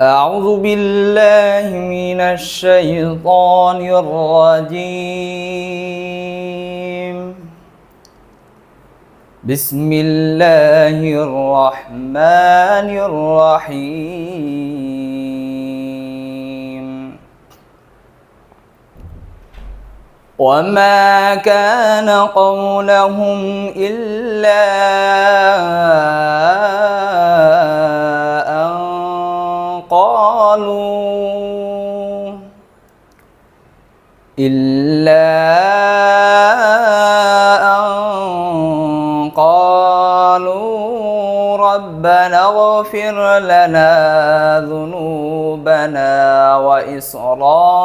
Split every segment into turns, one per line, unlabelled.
أعوذ بالله من الشيطان الرجيم. بسم الله الرحمن الرحيم. وما كان قولهم إلا قالوا إلا أن قالوا ربنا اغفر لنا ذنوبنا وإسرافنا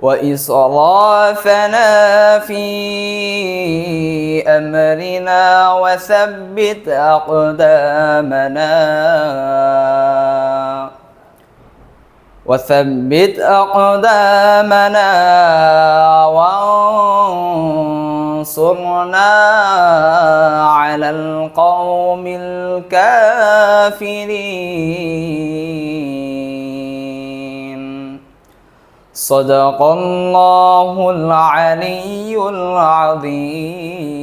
وإسرافنا في أمرنا وثبت أقدامنا. وثبت أقدامنا وانصرنا على القوم الكافرين. صدق الله العلي العظيم.